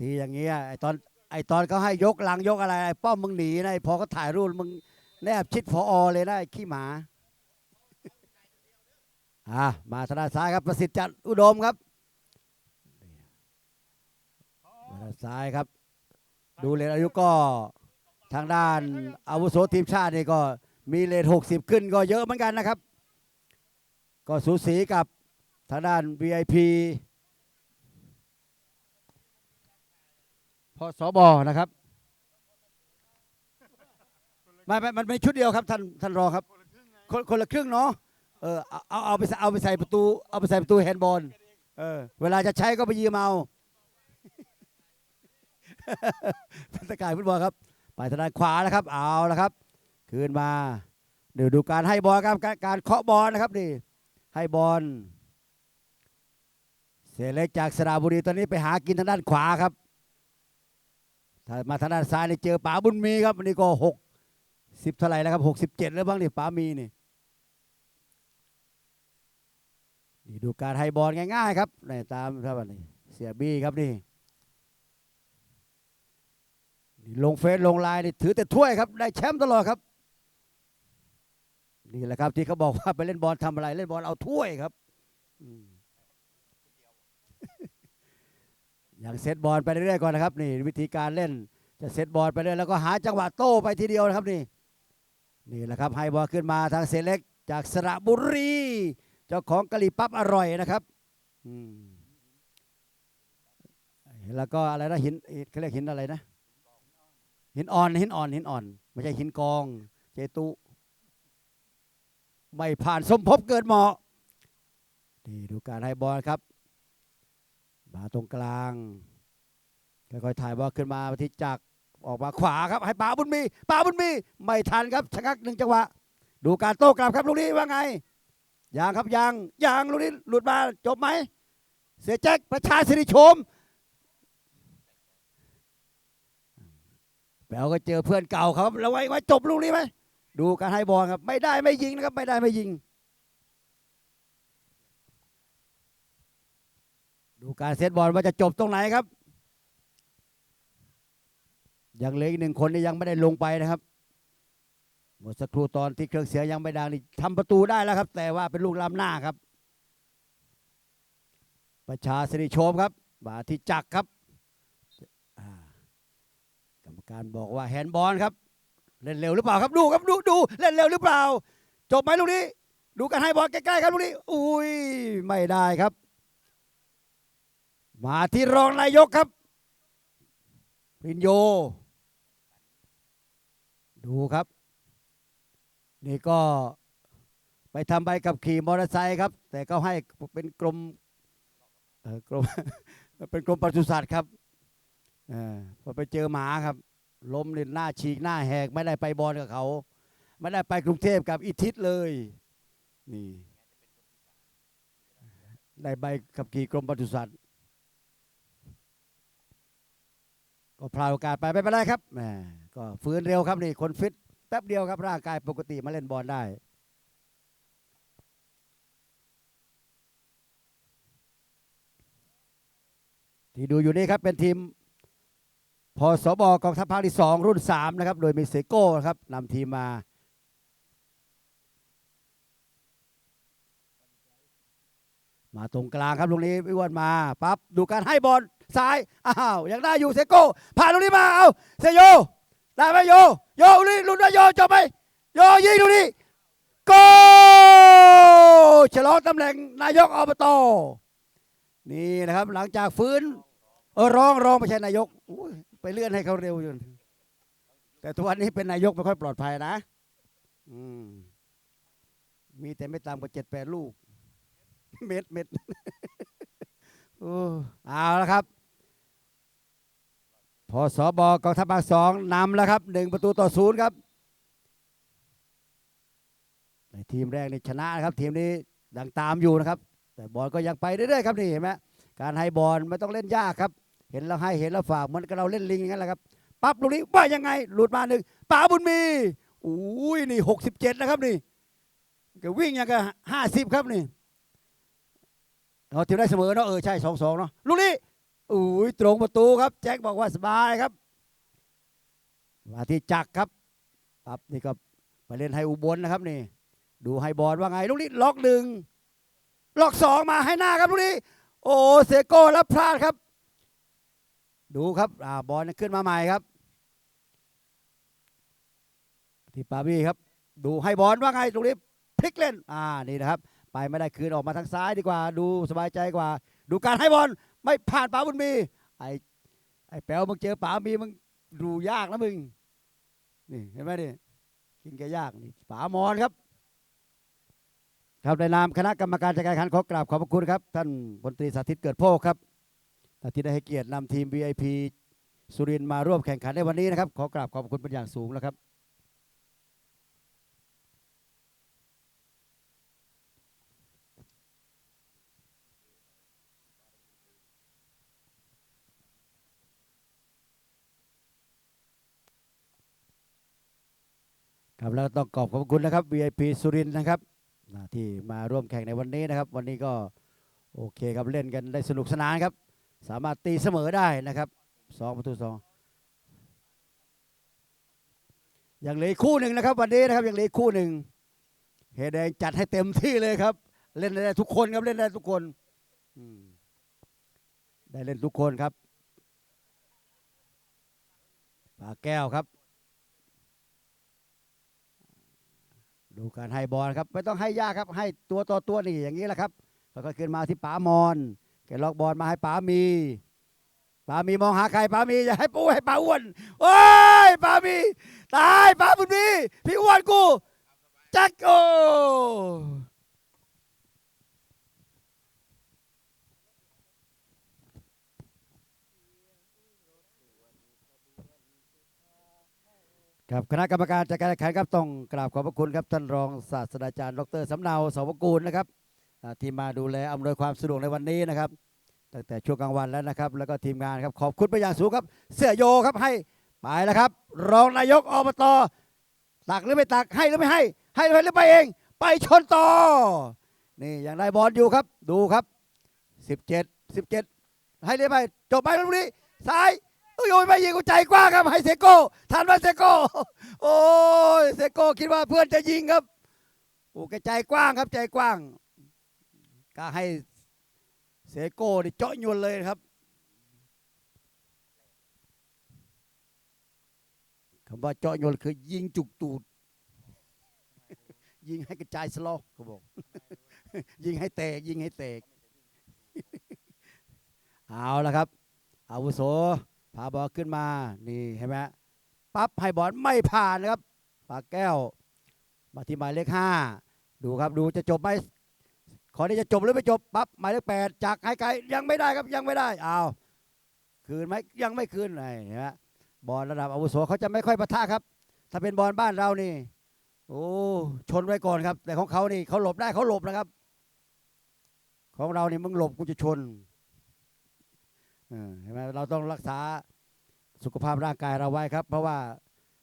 ทีอย่างเงี้ยไอตอนไอตอนเขาให้ยกลังยกอะไรไอป้อมมึงหนีนะไอพอเขาถ่ายรูปมึงแนบชิดพออเลยนะไอขี้หมาอะมาทางด้านซ้ายครับประสิทธิ์จัดอุดมครับมาทางซ้ายครับ ดูเลนอายุก็ทางด้านอาวุโสทีมชาตินี่ก็มีเลน60ขึ้นก็เยอะเหมือนกันนะครับ ก็สูสีกับทางด้าน VIP พอสบนะครับไม่ไม่มันไม่ชุดเดียวครับท่านท่านรองครับ คนคนละครึ่งเนาะเออเอาเอาเอาไปเอาไปใส่ประตู เอาไปใส่ประตูแฮนด์บอลเออเวลาจะใช้ก็ไปยืมเอาพัฒกายฟุตบอลครับไปทางด้านขวานะครับ เอาละครับ คืนมา เดี๋ยวดูการให้บอลครับการการเคาะบอลนะครับนี่ให้บอลเสียเล็กจากสระบุรีตอนนี้ไปหากินทางด้านขวาครับ ถ้ามาทางด้านซ้ายนี่เจอป๋าบุญมีครับวันนี้ก็หกสิบเท่าไหร่แล้วครับหกสิบเจ็ดแล้วบ้างนี่ป๋ามีนี่ดูการให้บอลง่ายๆครับนี่ตามครับนนี้เสียบี้ครับนี่นี่ลงเฟซลงไลน์นี่ถือแต่ถ้วยครับได้แชมป์ตลอดครับนี่แหละครับที่เขาบอกว่าไปเล่นบอลทำอะไร เล่นบอลเอาถ้วยครับ อืม อย่างเซตบอลไปเรื่อยๆก่อนนะครับนี่วิธีการเล่นจะเซตบอลไปเรื่อยแล้วก็หาจังหวะโต้ไปทีเดียวนะครับนี่นี่แหละครับให้บอลขึ้นมาทางเซเล็กจากสระบุรีเจ้าของกะหรี่ปั๊บอร่อยนะครับอืมแล้วก็อะไรนะหินเขาเรียกหินอะไรนะหินอ่อนหินอ่อนหินอ่อนไม่ใช่หินกอง เจตุไม่ผ่านสมภพเกิดเหมาะนี่ดูการให้บอลครับ มาตรงกลางค่อยๆถ่ายบอลขึ้นมาที่จักออกมาขวาครับ ให้ป่าบุญมีป่าบุญมีไม่ทันครับชะงักหนึ่งจังหวะ ดูการโต้กลับครับลูกนี้ว่าไงยางครับยางยางลูกนี้หลุดมาจบไหม เสียแจ็คประชาสิริชมแปลก็เจอเพื่อนเก่าเขาครับ แล้วไว้ไว้จบลูกนี้ไหมดูการให้บอลครับ ไม่ได้ไม่ยิงนะครับ ไม่ได้ไม่ยิง ดูการเซตบอลว่าจะจบตรงไหนครับ ยังเหลืออีกหนึ่งคนที่ยังไม่ได้ลงไปนะครับเมื่อสักครู่ตอนที่เครื่องเสียงยังไม่ดังนี่ทำประตูได้แล้วครับ แต่ว่าเป็นลูกล้ำหน้าครับ ประชาสิริโชมครับมาที่จักครับกรรมการบอกว่าแฮนด์บอลครับ เล่นเร็วหรือเปล่าครับดูครับดูดูเล่นเร็วหรือเปล่า จบไหมลูกนี้ ดูการให้บอลใกล้ๆครับลูกนี้อุ้ยไม่ได้ครับ มาที่รองนายกครับพินโย ดูครับ นี่ก็ไปทำใบกับขี่มอเตอร์ไซค์ครับ แต่ก็ให้เป็นกรมเออกรมเป็นกรมปศุสัตว์ครับอพอไปเจอหมาครับ ล้มเนี่ยหน้าฉีกหน้าแหกไม่ได้ไปบอลกับเขา ไม่ได้ไปกรุงเทพกับอิทิศเลย นี่ได้ใบขับขี่กรมปศุสัตว์ ก็พลาดโอกาสไปไม่เป็นไรครับแหมก็ฟื้นเร็วครับนี่คนฟิตแป๊บเดียวครับร่างกายปกติมาเล่นบอลได้ที่ดูอยู่นี่ครับเป็นทีมพอสบกองทัพภาคที่ 2 รุ่น 3 นะครับ โดยมีเซโก้นะครับนำทีมมามาตรงกลางครับลูกนี้วิวันมาปั๊บดูการให้บอล ซ้ายอ้าวยังได้อยู่เซโก้ผ่านลูกนี้มาเอาเซโยได้ไหมโยโยลูกนี้ลุ้นว่าโยจบไหมโยยิงลูกนี้โกฉลองตำแหน่งนายกอบตนี่นะครับหลังจากฟื้นเออร้องร้องไม่ใช่นายกไปเลื่อนให้เขาเร็วอยู่แต่ทุกวันนี้เป็นนายกไม่ค่อยปลอดภัยนะมมีแต่ไม่ต่ำกว่าเจ็ดแปดลูก เม็ดเม็ดโอ้เอาละครับ พอสอบกองทัพภาคสองนำแล้วครับหนึ่งประตูต่อศูนย์ครับในทีมแรกนี่ชนะนะครับ ทีมนี้ดังตามอยู่นะครับ แต่บอลก็ยังไปเรื่อยๆครับนี่เห็นไหมการให้บอลไม่ต้องเล่นยากครับ เห็นเราให้เห็นเราฝากเหมือนกับเราเล่นลิงอย่างนั้นแหละครับปั๊บลูกนี้ว่ายังไงหลุดมาหนึ่งป๋าบุญมีอุ้ยนี่หกสิบเจ็ดนะครับนี่ก็วิ่งอย่างกับห้าสิบครับนี่เราทีมได้เสมอเนาะเออใช่สองสองเนาะลูกนี้ อุ้ยตรงประตูครับแจ็คบอกว่าสบายครับ มาที่จักรครับปั๊บนี่ก็ไปเล่นให้อุบลนะครับนี่ ดูให้บอลว่าไงลูกนี้ล็อกหนึ่งล็อกสองมาให้หน้าครับลูกนี้ โอ้เซโก้แล้วพลาดครับ ดูครับอ่าบอลขึ้นมาใหม่ครับที่ปาบี้ครับ ดูให้บอลว่าไงตรงนี้พลิกเล่นอ่านี่นะครับ ไปไม่ได้คืนออกมาทางซ้ายดีกว่า ดูสบายใจกว่า ดูการให้บอล ไม่ผ่านป๋าบุญมีไอ้ไอ้แป๋วมึงเจอป๋ามีมึงดูยากนะมึงนี่เห็นไหมนี่กินแกยากนี่ป๋ามอนครับ ครับในนามคณะกรรมการจัดการแข่งขันขอกราบขอบพระคุณครับท่านพลตรีสาธิตเกิดโพกครับที่ได้ให้เกียรตินำทีม VIP สุรินมาร่วมแข่งขันในวันนี้นะครับ ขอกราบขอบพระคุณเป็นอย่างสูงนะครับ ครับแล้วต้องขอบขอบคุณนะครับ VIP สุรินทร์นะครับที่มาร่วมแข่งในวันนี้นะครับ วันนี้ก็โอเคครับเล่นกันได้สนุกสนานครับ สามารถตีเสมอได้นะครับสองประตูสองอย่างเหลือคู่หนึ่งนะครับ วันนี้นะครับอย่างเหลือคู่หนึ่งเฮแดงจัดให้เต็มที่เลยครับ เล่นได้ทุกคนครับเล่นได้ทุกคนได้เล่นทุกคนครับปาแก้วครับ การให้บอลครับไม่ต้องให้ยากครับ ให้ตัวต่อตัวนี่อย่างนี้แหละครับแล้วก็ขึ้นมาที่ป๋ามอนแกล็อกบอลมาให้ป๋ามีป๋ามีมองหาใครป๋ามีอย่าให้ปูให้ป๋าอ้วนโอ้ยป๋ามีตายป๋าบุญมีพี่อ้วนกูจักโอ ครับคณะกรรมการจัดการแข่งขันครับต้องกราบขอบพระคุณครับท่านรองศาสตราจารย์ ดรสำเนาสวกูลนะครับอ่าที่มาดูแลอำนวยความสะดวกในวันนี้นะครับ ตั้งแต่ช่วงกลางวันแล้วนะครับ แล้วก็ทีมงานครับขอบคุณไปอย่างสูงครับ เสื้อโยครับให้ไปแล้วครับ รองนายกอบตตักหรือไม่ตักให้หรือไม่ให้ ให้หรือไม่หรือไปเอง ไปชนต่อ นี่ยังได้บอลอยู่ครับ ดูครับ 17 17 ให้หรือไม่จบไปตรงนี้ซ้าย โอ้ยไม่ยิงกูใจกว้างครับให้เซโก้ทันว่าเซโก้โอ้ยเซโก้คิดว่าเพื่อนจะยิงครับโอ้แกใจกว้างครับใจกว้างก็ให้เซโก้นี่เจาะยวนเลยครับคำว่าเจาะยวนคือยิงจุกตูด ยิงให้กระจายสลอกเขาบอกยิงให้แตกยิงให้แตก เอาละครับอาวุโส พาบอลขึ้นมานี่เห็นไหมปั๊บให้บอลไม่ผ่านนะครับปากแก้ว มาที่หมายเลขห้าดูครับดูจะจบไหมขอที่จะจบหรือไม่จบปั๊บหมายเลขแปดจากไกลยังไม่ได้ครับยังไม่ได้อ้าวคืนไหมยังไม่คืนไอ้เห็นไหมบอลระดับอาวุโสเขาจะไม่ค่อยปะทะครับ ถ้าเป็นบอลบ้านเรานี่ โอ้ชนไว้ก่อนครับ แต่ของเขานี่เขาหลบได้เขาหลบนะครับ ของเรานี่มึงหลบกูจะชน เห็นไหมเราต้องรักษาสุขภาพร่างกายเราไว้ครับ เพราะว่า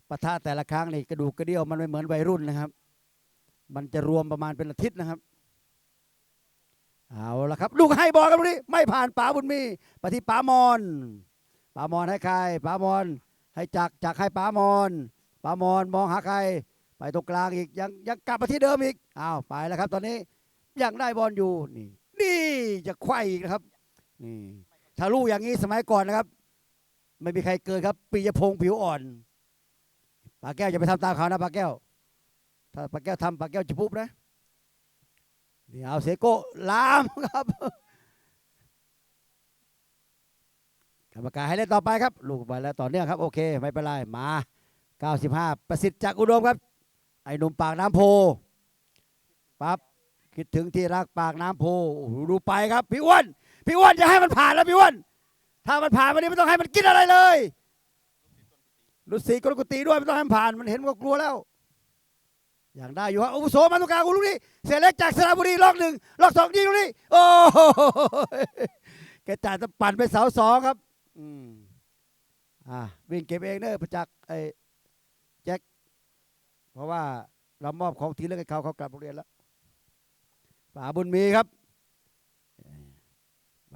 ปะทะแต่ละครั้งนี่กระดูกกระเดี่ยวมันไม่เหมือนวัยรุ่นนะครับ มันจะรวมประมาณเป็นอาทิตย์นะครับเอาละครับลูกให้บอลกันตรงนี้ไม่ผ่านป๋าบุญมีไปที่ป๋ามอนป๋ามอนให้ใครป๋ามอนให้จักจักให้ป๋ามอนป๋ามอนมองหาใคร ไปตรงกลางอีกยังยังกลับมาที่เดิมอีกอ้าวไปแล้วครับ ตอนนี้ยังได้บอลอยู่นี่นี่จะไขว้อีกนะครับ นี่ ถ้าลูกอย่างนี้สมัยก่อนนะครับ ไม่มีใครเกินครับปียพงษ์ผิวอ่อนปาแก้วจะไปทำตามเขานะปาแก้ว ถ้าปาแก้วทำปาแก้วจะปุ๊บนะนี่เอาเซโก้ลามครับกรรมการให้เล่นต่อไปครับ ลูกไปแล้วต่อเนื่องครับ โอเค ไม่เป็นไรมา 95 ประสิทธิ์จากอุดมครับ ไอ้หนุ่มปากน้ำโพปั๊บคิดถึงที่รักปากน้ำโพดูไปครับพี่อ้วน พี่อ้วนจะให้มันผ่านแล้วพี่อ้วนถ้ามันผ่านวันนี้ไม่ต้องให้มันกินอะไรเลยฤาษีกรกุฏิด้วยไม่ต้องให้มันผ่านมันเห็นมันก็กลัวแล้ว อย่างได้อยู่ฮะอุโสมาตรงกางกูลูกนี้เสียเล็กจากสระบุรีล็อกหนึ่งล็อกสองยิงลูกนี้โอ้โหแกจ่ายตะปั่นไปเสาสองครับ อืมอ่าวิ่งเก็บเองเนอะประจักษ์ไอ้แจ็คเพราะว่าเรามอบของทีเรื่องให้เขาเขากลับโรงเรียนแล้วป๋าบุญมีครับ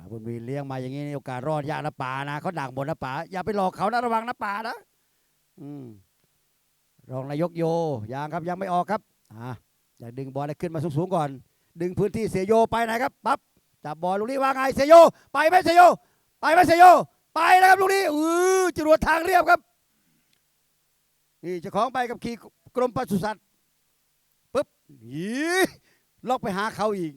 ป๋าบุญมีเลี้ยงมาอย่างนี้โอกาสรอดยากนะป๋านะเขาดักบนนะป๋าอย่าไปหลอกเขานะระวังนะป๋านะอืมรองนายกโยยังครับยังไม่ออกครับอ่าอยากดึงบอลให้ขึ้นมาสูงๆก่อน ดึงพื้นที่เสียโยไปไหนครับปั๊บจับบอลลูกนี้ว่าไงเสียโย ไปไหมเสียโย ไปไหมเสียโย ไปนะครับลูกนี้อือจรวดทางเรียบครับนี่จ้าของไปกับขี่กรมปศุสัตว์ปุ๊บยีล็อกไปหาเขาอีก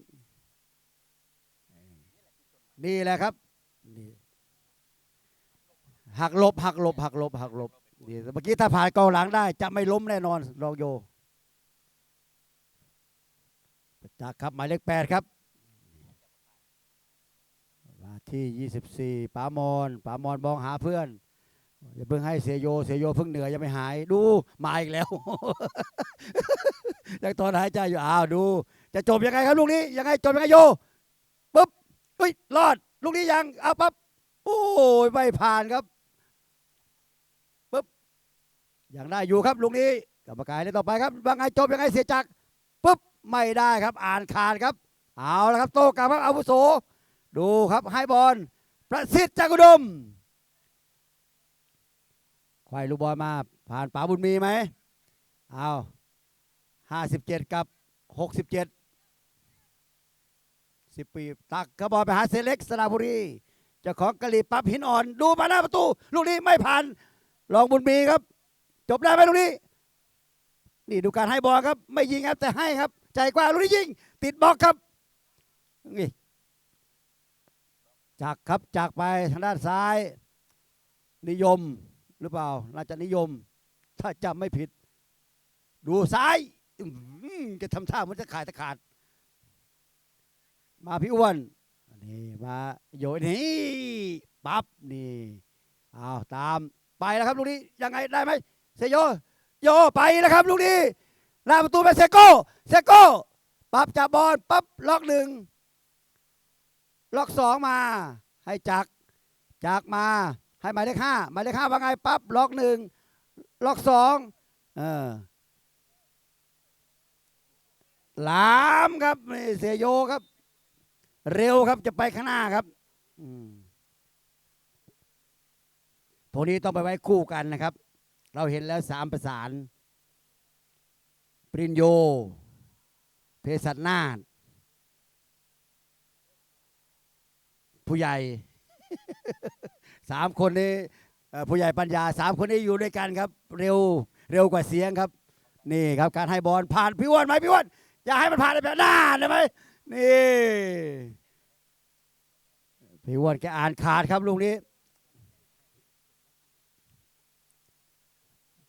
นี่แหละครับนี่หักลบหักลบหักลบหักลบนี่เมื่อกี้ถ้าผ่านกองหลังได้ จะไม่ล้มแน่นอนรองโยจากครับหมายเลขแปดครับมาที่ 24ป๋ามอนป๋ามอนมองหาเพื่อนอย่าเพิ่งให้เสียโย เสียโยเพิ่งเหนื่อยยังไม่หาย ดูมาอีกแล้วยังตอนหายใจอยู่อ้าวดู จะจบยังไงครับลูกนี้ยังไงจบยังไงโย เฮ้ยรอด ลูกนี้ยังเอาปั๊บโอ้ยไม่ผ่านครับปุ๊บยังได้อยู่ครับลูกนี้กรรมการเล่นต่อไปครับว่าไงจบยังไงเสียจักปุ๊บไม่ได้ครับ อ่านขาดครับ เอาละครับ โตกลับครับอาวุโส ดูครับให้บอลประสิทธิ์จักรุดมควายลูกบอลมา ผ่านป๋าบุญมีไหมเอาห้าสิบเจ็ดกับหกสิบเจ็ด สิบปีตักกระบอลไปหาเซเล็กสระบุรีจ้าของกะหรี่ปั๊บหินอ่อน ดูมาหน้าประตู ลูกนี้ไม่ผ่านลองบุญมีครับ จบได้ไหมลูกนี้ นี่ดูการให้บอลครับ ไม่ยิงครับแต่ให้ครับ ใจกว้างลูกนี้ยิง ติดบล็อกครับนี่จากครับจากไปทางด้านซ้าย นิยมหรือเปล่าน่าจะนิยม ถ้าจำไม่ผิด ดูซ้ายจะทำท่าเหมันจะขาดตะขาด มาพี่อ้วนนี่มาโยนนี่ปั๊บนี่เอาตามไปแล้วครับลูกนี้ยังไงได้ไหมเซโยโยไปแล้วครับลูกนี้หน้าประตูไปเซโก้เซโก้ปั๊บจับบอลปั๊บล็อกหนึ่งล็อกสองมา ให้จักจักมาให้หมายเลขห้าหมายเลขห้าว่าไงปั๊บล็อกหนึ่งล็อกสองเออลามครับเสียโยครับ เร็วครับจะไปข้างหน้าครับพวกนี้ต้องไปไว้คู่กันนะครับ เราเห็นแล้วสามประสาน ปริญโย เพศัตนาถผู้ใหญ่สามคนนี้ผู้ใหญ่ปัญญาสามคนนี้อยู่ด้วยกันครับ เร็วเร็วกว่าเสียงครับ นี่ครับการให้บอลผ่านพี่อ้วนไหมพี่อ้วนอย่าให้มันผ่านไปหน้าได้ไหม นี่พี่อ้วนแกอ่านขาดครับลูกนี้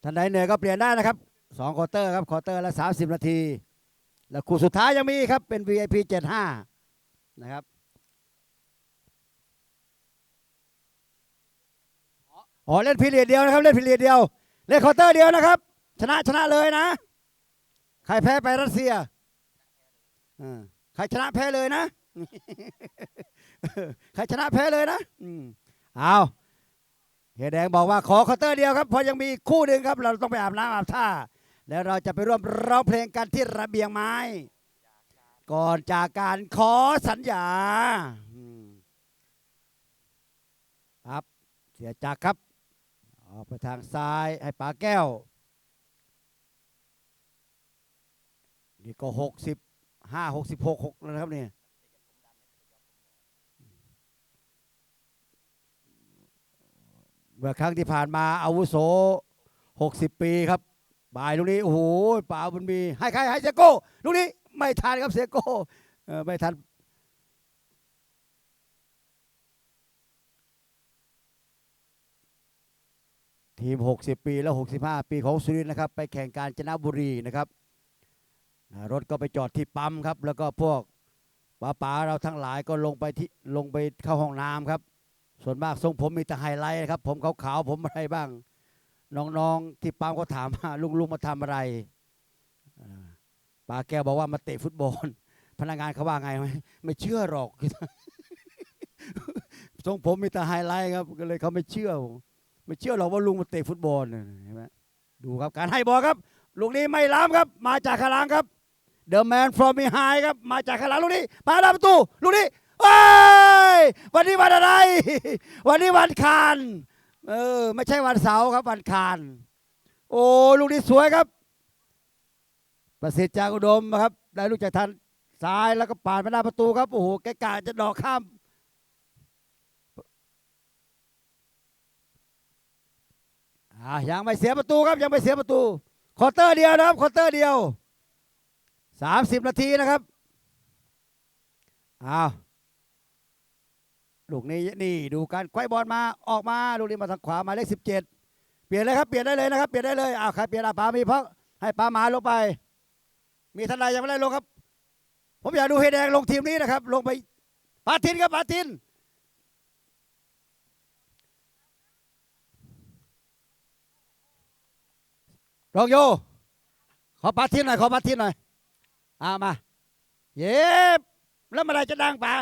ท่านใดเหนื่อยก็เปลี่ยนได้นะครับสองคอเตอร์ครับคอเตอร์ละสามสิบนาที แล้วคู่สุดท้ายยังมีครับเป็น VIP 75นะครับอ๋อเล่นพีเรียดเดียวนะครับ เล่นพีเรียดเดียว เล่นคอเตอร์เดียวนะครับ ชนะชนะเลยนะ ใครแพ้ไปรัสเซียอ่า ใครชนะแพ้เลยนะ ใครชนะแพ้เลยนะเอาเฮียแดงบอกว่าขอควอเตอร์เดียวครับเพราะยังมีคู่หนึ่งครับ เราต้องไปอาบน้ำอาบท่า แล้วเราจะไปร่วมร้องเพลงกันที่ระเบียงไม้ ก่อนจากการขอสัญญาครับ เสียจักครับ ออกไปทางซ้ายให้ป๋าแก้ว นี่ก็หกสิบ ห้าหกสิบหกหกนะครับเนี่ยเมื่อครั้งที่ผ่านมาอาวุโสหกสิบปีครับบ่ายลูกนี้โอ้โหป่าบุญมีให้ใครให้เซโก้ลูกนี้ไม่ทันครับเซโก้ไม่ทันทีม 60 ปี และ 65 ปีของสุรินทร์นะครับ ไปแข่งกาญจนบุรีนะครับ รถก็ไปจอดที่ปั๊มครับ แล้วก็พวกป๋าป๋าเราทั้งหลายก็ลงไปที่ลงไปเข้าห้องน้ำครับ ส่วนมากทรงผมมีแต่ไฮไลท์ครับ ผมขาวๆผมอะไรบ้าง น้องๆที่ปั๊มก็ถามว่าลุงลุงมาทำอะไรป๋าแกบอกว่ามาเตะฟุตบอล พนักงานเขาว่าไงไหมไม่เชื่อหรอกทรงผมมีแต่ไฮไลท์ครับก็เลยเขาไม่เชื่อ ไม่เชื่อหรอกว่าลุงมาเตะฟุตบอลนะเห็นไหมดูครับการให้บอลครับลูกนี้ไม่ล้ำครับ มาจากข้างหลังครับ The man from behind ครับ มาจากข้างหลังลูกนี้ มาหน้าประตูลูกนี้เอ้ยวันนี้วันอะไร วันนี้วันคานเออไม่ใช่วันเสาร์ครับวันคานโอ้ลูกนี้สวยครับ ประสิทธิ์จากอุดมนะครับได้ลูกจากทางซ้ายแล้วก็ปาดไปหน้าประตูครับโอ้โหแกกะจะดอกข้ามอ่ายังไม่เสียประตูครับยังไม่เสียประตูคอเตอร์เดียวนะครับคอเตอร์เดียว สามสิบนาทีนะครับอ้าวลูกนี้นี่ดูการควายบอลมาออกมาลูกนี้มาทางขวามาเลขสิบเจ็ดเปลี่ยนเลยครับเปลี่ยนได้เลยนะครับเปลี่ยนได้เลยอ้าวใครเปลี่ยนอะปามีเพราะให้ปาหมาลงไป มีทนายยังไม่ได้ลงครับ ผมอยากดูเฮแดงลงทีมนี้นะครับ ลงไปปาทินครับปาทินรองโยขอปาทินหน่อยขอปาทินหน่อย เอามา เย็บแล้วเมื่อไรจะดังป่า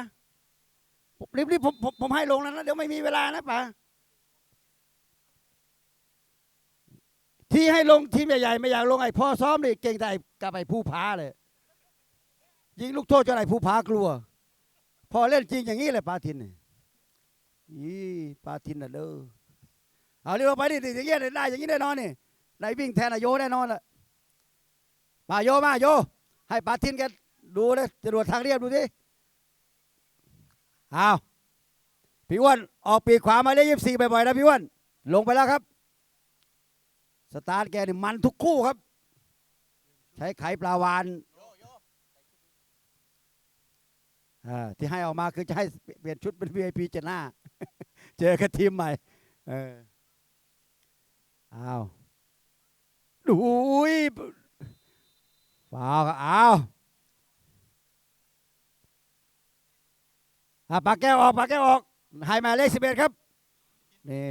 รีบๆผมผมผมให้ลงแล้วนะเดี๋ยวไม่มีเวลานะป่าที่ให้ลงทีมใหญ่ๆไม่อยากลงไอ้พ่อซ้อมนี่เก่งแต่ไอ้กับไอ้ผู้พาเลยยิงลูกโทษจนไอ้ผู้พากลัว พอเล่นจริงอย่างนี้เลยปาทินนี่ปาทินน่ะเด้อเอาเรียกว่าไปดิอย่างเงี้ยได้อย่างนี้แน่นอนนี่ได้วิ่งแทนอโยแน่นอนละมาโยมาโย ให้ปาทินแกดูเลยจรวดทางเรียบดูสิเอาพี่อ้วนออกปีกขวามาเลยยี่สี่บ่อยๆนะพี่อ้วนลงไปแล้วครับ สตาร์ทแกนี่มันทุกคู่ครับ ใช้ไขปลาวานอ่าที่ให้ออกมาคือจะให้เปลี่ยนชุดเป็น VIP เจดหน้าเจอกับทีมใหม่ เอออ้าวดู ยเปล่าครับอ้าอะปากแก้วออกปากแก้วออกให้หมาเลขสิบเอ็ดครับนี่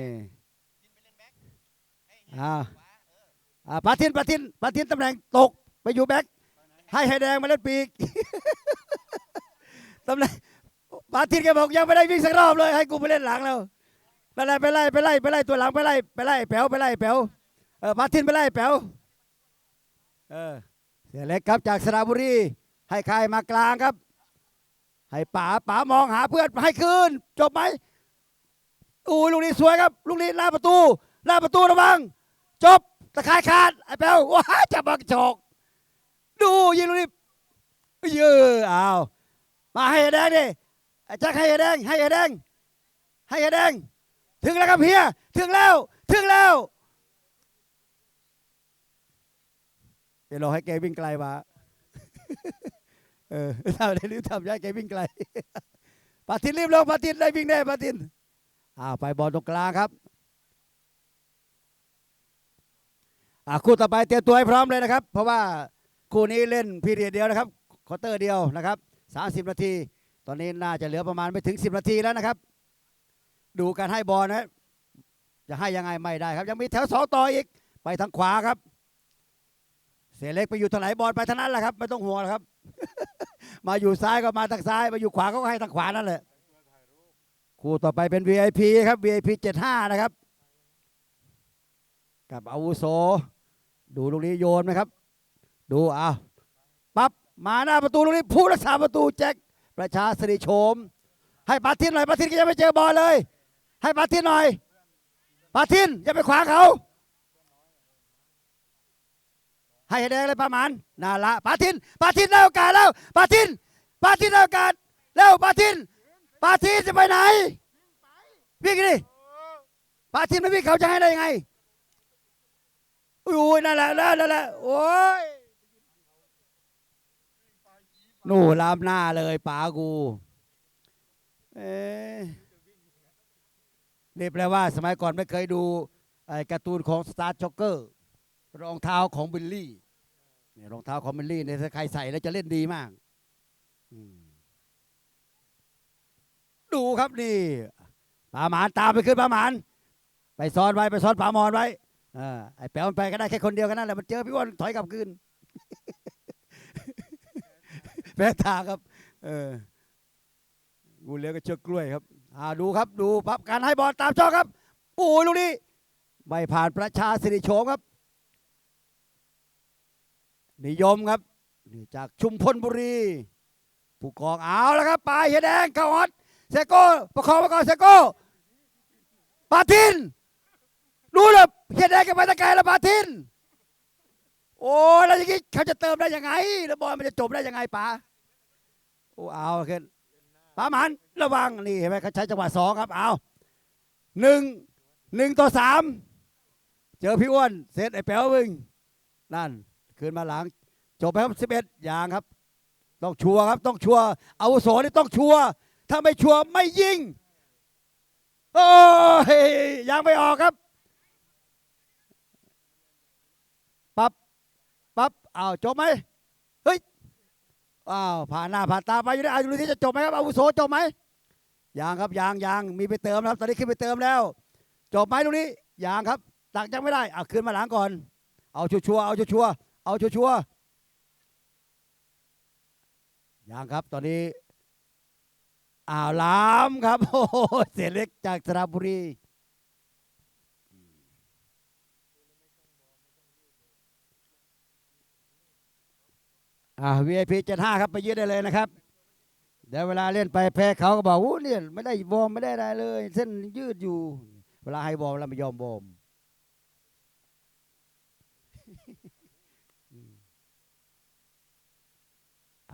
อ่าอ่าปาทินปาทินปาทินตำแหน่งตกไปอยู่แบ็คให้ไฮแดงมาเล่นปีกตำแหน่งปาทินแกบอกยังไม่ได้วิ่งสักรอบเลย ให้กูไปเล่นหลังแล้วไปไล่ไปไล่ไปไล่ไปไล่ตัวหลังไปไล่ไปไล่แป๋วไปไล่แป๋วเออมาทินไปไล่แป๋วเออ เสียเล็กครับจากสระบุรี ให้ใครมากลางครับ ให้ป๋าป๋ามองหาเพื่อนให้คืน จบไหมอู้ยลูกนี้สวยครับ ลูกนี้หน้าประตูหน้าประตูระวัง จบตะข่ายขาดไอ้แป๋วว้าจับบักจอกดูยิงลูกนี้เยอะอ้าวมาให้แดงดิไอ้แจ็คให้แดงให้แดงให้แดง ถึงแล้วครับเฮียถึงแล้ว ถึงแล้ว เดี๋ยวเราให้แกวิ่งไกลมา เออทำได้รีบทำย้ายแกวิ่งไกลปาทินรีบลงปาทินได้วิ่งได้ปาทินอ้าวไปบอลตรงกลางครับอ่าคู่ต่อไปเตรียมตัวให้พร้อมเลยนะครับ เพราะว่าคู่นี้เล่นพีเรียดเดียวนะครับคอเตอร์เดียวนะครับ 30 นาที ตอนนี้น่าจะเหลือประมาณไม่ถึง 10 นาทีแล้วนะครับ ดูการให้บอลนะจะให้ยังไงไม่ได้ครับ ยังมีแถวสองต่ออีก ไปทางขวาครับ สียเล็กไปอยู่ทางไหนบอลไปทางนั้นแหละครับไม่ต้องห่วงครับ มาอยู่ซ้ายก็มาทางซ้ายมาอยู่ขวาก็ให้ทางขวานั่นแหละคู่ต่อไปเป็น VIP ครับ VIP 75 นะครับ กับอาวุโส ดูลูกนี้โยนไหมครับ ดูเอาปั๊บมาหน้าประตูลูกนี้ผู้รักษาประตูแจ็คประชาสิริโฉม ให้ปาทินหน่อยปาทินก็ยังไม่เจอบอลเลย ให้ปาทินหน่อยปาทินอย่าไปขวางเขา ให้แดงเลยประมาณน่าละปาทินปาทินได้โอกาสแล้วปาทินปาทินได้โอกาสแล้วปาทินปาทินจะไปไหนวิ่งดิปาทินไม่วิ่งเขาจะให้ได้ยังไงอุ้ยนั่นแหละนั่นแหละโอ้ยหนู่นลามหน้าเลยป๋ากูเอ๊ะนี่แปลว่าสมัยก่อนไม่เคยดูไอ้การ์ตูนของสตาร์ช็อกเกอร์รองเท้าของบิลลี่ เนี่ยรองเท้าของบิลลี่เนี่ยถ้าใครใส่แล้วจะเล่นดีมากดูครับนี่ปาหมานตามไปขึ้นปาหมาน ไปซ้อนไว้ไปซ้อนปามอนไว้อไอ้แป๋วมันไปก็ได้แค่คนเดียวกันนั่นแหละมันเจอพี่อ้วนถอยกลับคืนแพ้ทาครับ เอองูเลี้ยงก็เชือกกล้วยครับอ่าดูครับดูปั๊บการให้บอลตามช่องครับโอ้ยลูกนี้ไม่ผ่านประชาสิริโฉมครับ นิยมครับนี่จากชุมพลบุรี ผู้กองเอาแล้วครับปลายเฮียแดงเขาฮอตเซโก้ประคองมาก่อนเซโก้ปาทินดูเลยเฮียแดงกับไปตะไกลแล้วปาทิน โอ้แล้วอย่างนี้เขาจะเติมได้ยังไง แล้วบอลมันจะจบได้ยังไงป๋าโอ้เอาขึ้นป๋าหมันระวังนี่เห็นไหมเขาใช้จังหวะสองครับเอาหนึ่งหนึ่งต่อสามเจอพี่อ้วนเซตไอ้แป๋วมึงนั่น คืนมาหลังจบไปครับสิบเอ็ดอย่างครับ ต้องชัวร์ครับต้องชัวร์อาวุโสนี่ต้องชัวร์ถ้าไม่ชัวร์ไม่ยิงโอ้ยยังไม่ออกครับปั๊บปั๊บอ้าวจบไหมเฮ้ยอ้าวผ่านหน้าผ่านตาไปอยู่ได้อายุที่จะจบไหมครับอาวุโสจบไหมยังครับยังยังมีไปเติมนะครับ ตอนนี้ขึ้นไปเติมแล้ว จบไหมตรงนี้ยังครับตักยังไม่ได้เอาขึ้นมาหลังก่อน เอาชัวร์ๆเอาชัวร์ๆ เอาชัวร์ๆยังครับตอนนี้อ้าวล้ามครับโอ้โหเสียเล็กจากสระบุรีอ่า VIP 75ครับไปยืดได้เลยนะครับ เดี๋ยวเวลาเล่นไปแพ้เขาก็บอกวู้เนี่ยไม่ได้วอมไม่ได้อะไรเลย เส้นยืดอยู่ เวลาให้วอร์มเราไม่ยอมวอม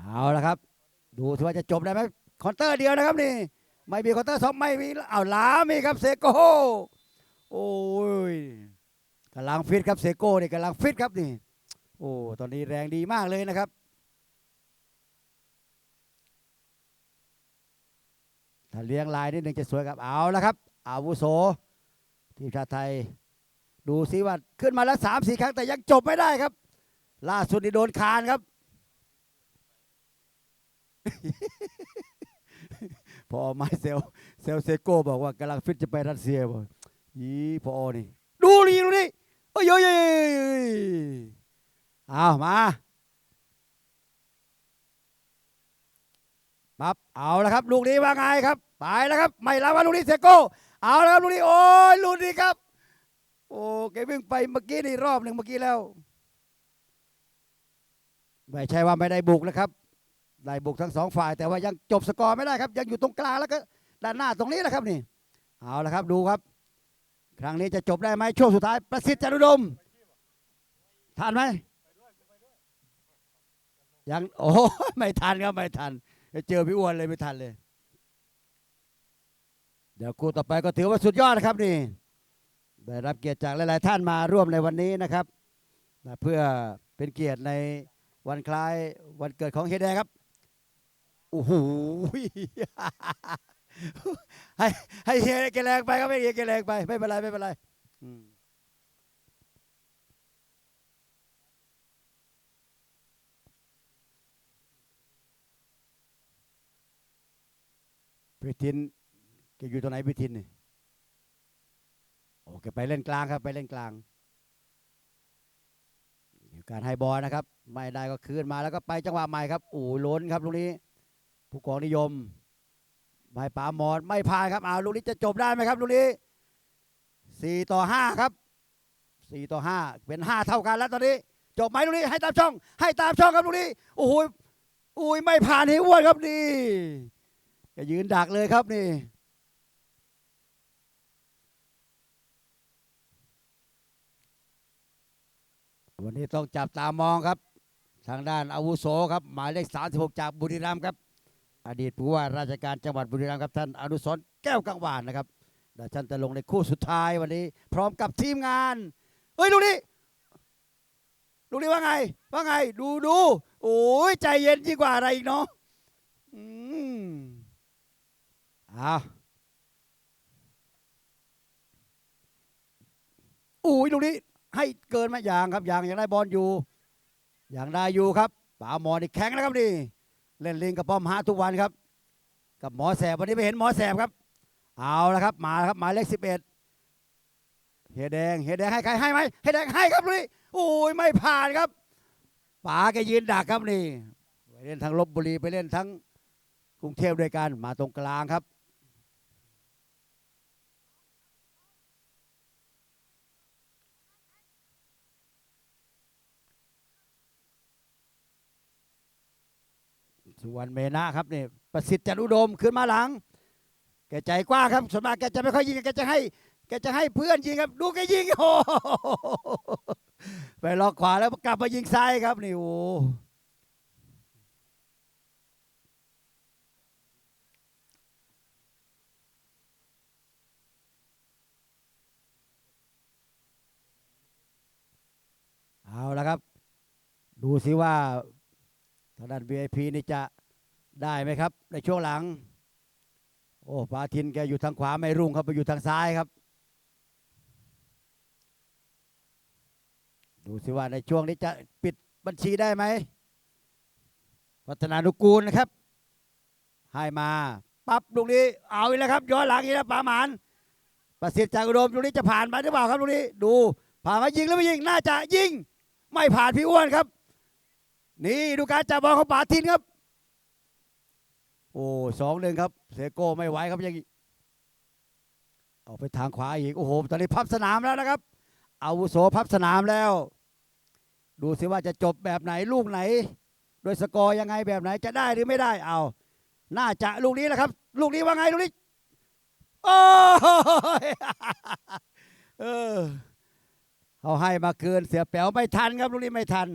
เอาละครับ ดูสิว่าจะจบได้ไหมคอนเตอร์เดียวนะครับนี่ ไม่มีคอนเตอร์สองไม่มีเอาล้ามีครับเซโก้โอ้ยกำลังฟิตครับเซโก้นี่กำลังฟิตครับนี่ โอ้ตอนนี้แรงดีมากเลยนะครับถ้าเลี้ยงลายนิดนึงจะสวยครับเอาล้วครับ อาวุโสทีมชาติไทย ดูซิว่าขึ้นมาแล้วสามสี่ครั้งแต่ยังจบไม่ได้ครับ ล่าสุดนี่โดนคานครับ พอไมาเซลเซลเซโก้บอกว่ากำลังฟิตจะไปรัสเซียบอกยีพอนี่ ดูนี่ดูนี่โอ้ยโอ้ยโอ้ยโอ้ยเอามาปั๊บเอาล้วครับ ลูกนี้ว่าไงครับไปแล้วครับ ไม่รับว่าลูกนี้เซโก้เอาล้วครับลูกนี้โอ้ยลูกนี้ครับ โอ้แกวิ่งไปเมื่อกี้นี่รอบหนึ่งเมื่อกี้แล้วไม่ใช่ว่าไม่ได้บุกนะครับ ได้บุกทั้งสองฝ่ายแต่ว่ายังจบสกอร์ไม่ได้ครับ ยังอยู่ตรงกลางแล้วก็ด้านหน้าตรงนี้แหละครับนี่เอาละครับดูครับ ครั้งนี้จะจบได้ไหมช่วงสุดท้ายประสิทธิ์จันทุดมทันไหมยังโอ้ไม่ทันครับไม่ทันเจอพี่อ้วนเลยไม่ทันเลย เดี๋ยวคู่ต่อไปก็ถือว่าสุดยอดนะครับนี่ได้รับเกียรติจากหลาย ๆ ท่านมาร่วมในวันนี้นะครับ เพื่อเป็นเกียรติในวันคล้ายวันเกิดของเฮยแดครับ โอ้โหให้ให้เฮยแกแรงไปครับให้เฮยแกแรงไปไม่เป็นไรไม่เป็นไรพิทินแกอยู่ตรงไหนพิทินนี่โอเคไปเล่นกลางครับ ไปเล่นกลางการให้บอลนะครับ ไม่ได้ก็คืนมาแล้วก็ไปจังหวะใหม่ครับโอ้โหล้นครับลูกนี้ ผู้กองนิยมไม่ป่าหมอนไม่พานครับเอาลูกนี้จะจบได้ไหมครับลูกนี้สี่ต่อห้าครับสี่ต่อห้าเป็นห้าเท่ากันแล้วตอนนี้ จบไหมลูกนี้ให้ตามช่อง ให้ตามช่องครับลูกนี้โอ้โหโอ้ยไม่ผ่านให้อ้วนครับนี่จะยืนดักเลยครับนี่วันนี้ต้องจับตามองครับ ทางด้านอาวุโสครับ หมายเลข 36 จากบุรีรัมย์ครับ อดีตผู้ว่าราชการจังหวัดบุรีรัมย์ครับท่านอนุสรณ์แก้วกังวานนะครับเดี๋ยวท่านจะลงในคู่สุดท้ายวันนี้ พร้อมกับทีมงานเฮ้ยลูกนี้ลูกนี้ว่าไง ว่าไง ดูดูโอ้ยใจเย็นยิ่งกว่าอะไรอีกเนาะอืมอ้าวโอ้ยลูกนี้ให้เกินมาอย่างครับอย่างยังได้บอลอยู่อย่างได้อยู่ครับป๋าหมอนี่แข็งนะครับนี่ เล่นลิงกับป้อมฮะทุกวันครับ กับหมอแสบวันนี้ไปเห็นหมอแสบครับ เอาละครับมาครับหมายเลขสิบเอ็ดเฮยแดงเฮยแดงให้ใครให้ไหมเฮยแดงให้ครับนี่โอ้ยไม่ผ่านครับป๋าแกยืนดักครับนี่ไปเล่นทั้งลบบุรีไปเล่นทั้งกรุงเทพด้วยกันมาตรงกลางครับ สุวรรณเมนะครับนี่ประสิทธิ์จันอุดมขึ้นมาหลัง แกใจกว้างครับส่วนมากแกจะไม่ค่อยยิงแกจะให้แกจะให้เพื่อนยิงครับ ดูแกยิงโอ้โหไปล็อกขวาแล้วกลับมายิงซ้ายครับนี่โอ้เอาละครับ ดูสิว่า ทางด้าน VIP นี่จะได้ไหมครับ ในช่วงหลัง โอ้ปาทินแกอยู่ทางขวาไม่รุ่งครับไปอยู่ทางซ้ายครับ ดูสิว่าในช่วงนี้จะปิดบัญชีได้ไหมพัฒนานุกูลนะครับ ให้มาปั๊บลูกนี้เอาอีกแล้วครับย้อนหลังอีกแล้วปาหมานประสิทธิ์จากอุดมลูกนี้จะผ่านมาหรือเปล่าครับลูกนี้ ดูผ่านมายิงหรือไม่ยิงน่าจะยิง ไม่ผ่านพี่อ้วนครับ นี่ดูการจับบอลของปาทินครับ โอ้สองหนึ่งครับ เซโก้ไม่ไหวครับยังออกไปทางขวาอีกโอ้โหตอนนี้พับสนามแล้วนะครับอาวุโสพับสนามแล้ว ดูสิว่าจะจบแบบไหนลูกไหน โดยสกอร์ยังไงแบบไหนจะได้หรือไม่ได้เอา น่าจะลูกนี้แหละครับ ลูกนี้ว่าไงลูกนี้โอ้เออเอาให้มาเกินเสียแป๋วไม่ทันครับลูกนี้ไม่ทัน